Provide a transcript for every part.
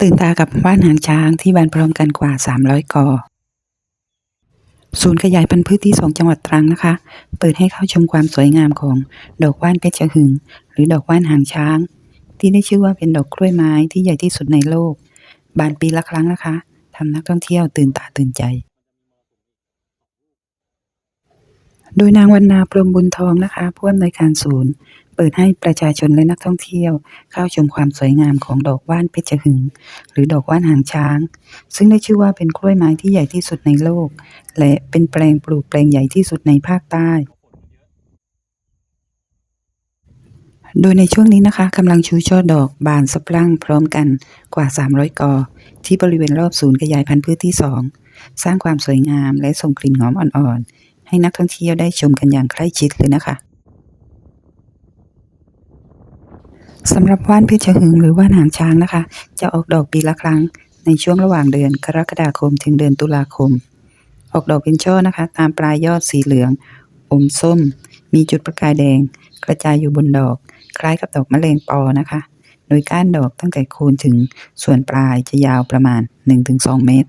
ตื่นตากับว่านหางช้างที่บานพร้อมกันกว่า 300 กอ ศูนย์ขยายพันธุ์พืชที่2จังหวัดตรังนะคะ เปิดให้เข้าชมความสวยงามของดอกว่านเพชรหึง หรือดอกว่านหางช้าง ที่ได้ชื่อว่าเป็นดอกกล้วยไม้ที่ใหญ่ที่สุดในโลก บานปีละครั้งนะคะทำนักท่องเที่ยวตื่นตาตื่นใจ โดยนางวรรณาพรมบุญทองนะคะผู้อำนวยการศูนย์ เปิดให้ประชาชนและนักท่องเที่ยว เข้าชมความสวยงามของดอกว่านเพชรหึง หรือดอกว่านหางช้าง ซึ่งได้ชื่อว่าเป็นกล้วยไม้ที่ใหญ่ที่สุดในโลก และเป็นแปลงปลูกแปลงใหญ่ที่สุดในภาคใต้ โดยในช่วงนี้นะคะกำลังชูช่อดอกบานสะพรั่งพร้อมกันกว่า 300 กอ ที่บริเวณรอบศูนย์ขยายพันธุ์พืชที่ 2 สร้างความสวยงามและส่งกลิ่นหอมอ่อนๆให้นักท่องเที่ยวได้ชมกันอย่างใกล้ชิดเลยนะคะ สำหรับว่านเพชรหึงหรือว่านหางช้างนะคะ จะออกดอกปีละครั้งในช่วงระหว่างเดือนกรกฎาคมถึงเดือนตุลาคม ออกดอกเป็นช่อนะคะ ตามปลายยอดสีเหลือง อมส้ม มีจุดประกายแดง กระจายอยู่บนดอก คล้ายกับดอกมะเร็งปอนะคะ โดยก้านดอกตั้งแต่โคนถึงส่วนปลายจะยาวประมาณ 1-2 เมตร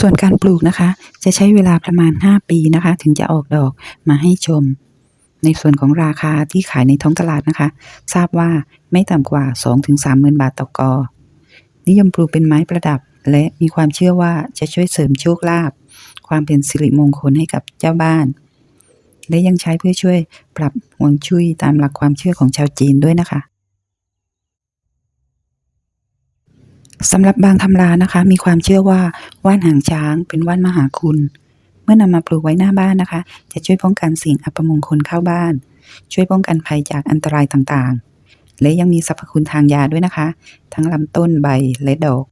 ส่วนการปลูกนะคะ จะใช้เวลาประมาณ 5 ปีนะคะ ถึงจะออกดอกมาให้ชม ในส่วนของราคาที่ขายในท้องตลาดนะคะ ทราบว่าไม่ต่ำกว่า 2-3หมื่นบาทต่อกอ นิยมปลูกเป็นไม้ประดับ และมีความเชื่อว่าจะช่วยเสริมโชคลาภความเป็นสิริมงคลให้กับเจ้าบ้าน และยังใช้เพื่อช่วยปรับฮวงจุ้ยตามหลักความเชื่อของชาวจีนด้วยนะคะสำหรับบางตำรานะคะ มีความเชื่อว่าว่านหางช้างเป็นว่านมหาคุณ เมื่อนำมาปลูกไว้หน้าบ้านนะคะ จะช่วยป้องกันสิ่งอัปมงคลเข้าบ้าน ช่วยป้องกันภัยจากอันตรายต่างๆ และยังมีสรรพคุณทางยาด้วยนะคะ ทั้งลำต้นใบและดอก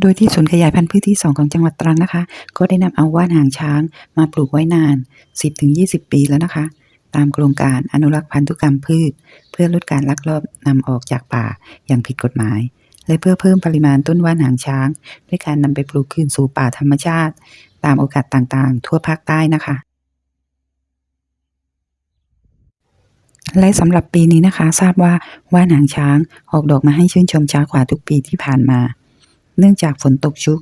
โดยที่ศูนย์ขยายพันธุ์พืชที่ 2 ของจังหวัดตรังนะคะ ก็ได้นำเอาว่านหางช้างมาปลูกไว้นาน 10-20 ปีแล้วนะคะ ตามโครงการอนุรักษ์พันธุกรรมพืช เพื่อลดการลักลอบนำออกจากป่าอย่างผิดกฎหมาย และเพื่อเพิ่มปริมาณต้นว่านหางช้าง ด้วยการนำไปปลูกคืนสู่ป่าธรรมชาติ ตามโอกาสต่างๆ ทั่วภาคใต้นะคะ และสำหรับปีนี้นะคะ ทราบว่าว่านหางช้างออกดอกมาให้ชื่นชมช้ากว่าทุกปีที่ผ่านมา เนื่องจากฝนตกชุก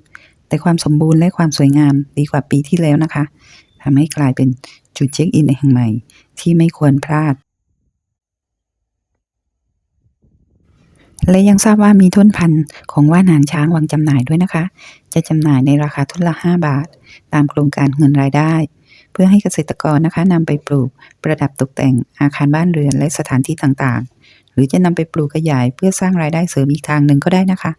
แต่ความสมบูรณ์และความสวยงามดีกว่าปีที่แล้วนะคะทำให้กลายเป็นจุดเช็คอินแห่งใหม่ที่ไม่ควรพลาด และยังทราบว่ามีต้นพันธุ์ของว่านหางช้างวางจำหน่ายด้วยนะคะ จะจำหน่ายในราคาทุนละ 5 บาท ตามโครงการเงินรายได้ เพื่อให้เกษตรกรนะคะนำไปปลูกประดับตกแต่งอาคารบ้านเรือนและสถานที่ต่างๆ หรือจะนำไปปลูกขยายเพื่อสร้างรายได้เสริมอีกทางหนึ่งก็ได้นะคะ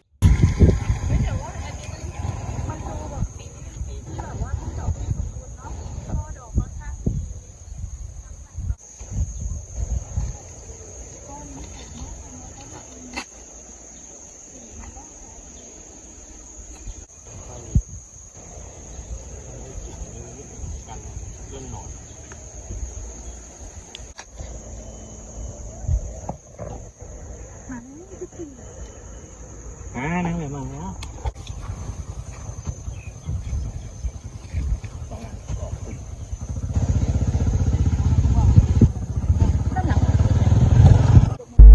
อ่านั่งเลยมาแล้ว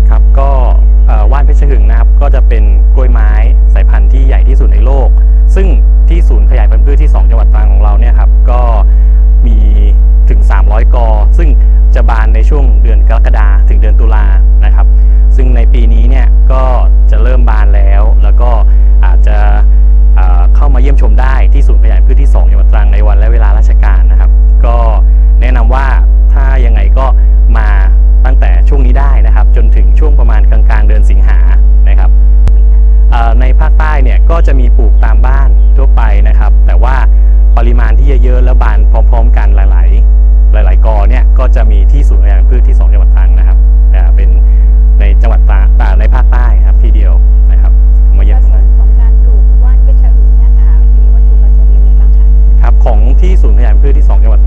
ครับก็เอ่อว่านเพชรหึงนะครับ ก็จะเป็นกล้วยไม้สายพันธุ์ที่ใหญ่ที่สุดในโลก ซึ่งที่ศูนย์ขยายพันธุ์พืชที่2 ปลูกตามบ้านทั่วไปนะครับ แต่ว่าปริมาณที่เยอะๆแล้วบานพร้อม ๆ กันหลาย ๆ หลาย ๆกอเนี่ยก็จะมีที่ศูนย์ขยายพันธุ์พืชที่2จังหวัดตรังนะครับอ่าเป็นในจังหวัดตราตราในภาคใต้ครับที่เดียวนะครับมาเยี่ยมผชสมมของการปลูกว่านเพชรหึงเนี่ยค่ะมีวัตถุประสงค์ยังไงบ้างคะครับของที่ศูนย์ขยายพันธุ์พืชที่2จังหวัด